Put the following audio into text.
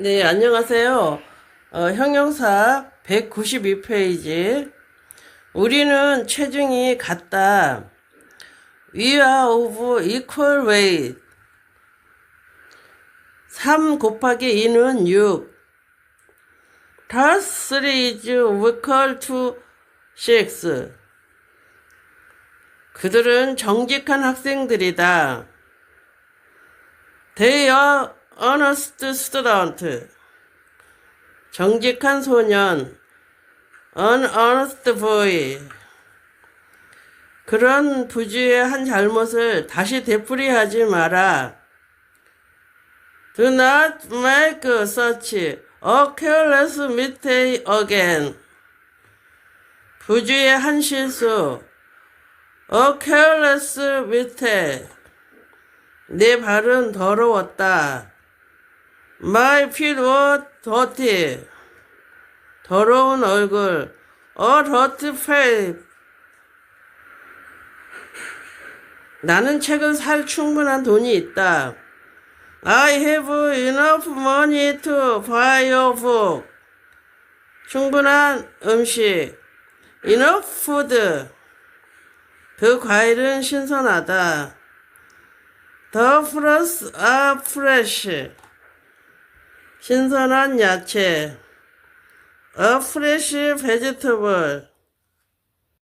네, 안녕하세요. 어, 형용사 192페이지. 우리는 체중이 같다. We are of equal weight. 3 곱하기 2는 6. Thus 3 is equal to 6. 그들은 정직한 학생들이다. They are honest student. 정직한 소년. An honest boy. 그런 부주의 한 잘못을 다시 되풀이하지 마라. Do not make such a careless mistake again. 부주의 한 실수. A careless mistake. 내 발은 더러웠다. My feet were dirty. 더러운 얼굴. A dirty face. 나는 책을 살 충분한 돈이 있다. I have enough money to buy a book. 충분한 음식. Enough food. 그 과일은 신선하다. The fruits are fresh. 신선한 야채. A fresh vegetable.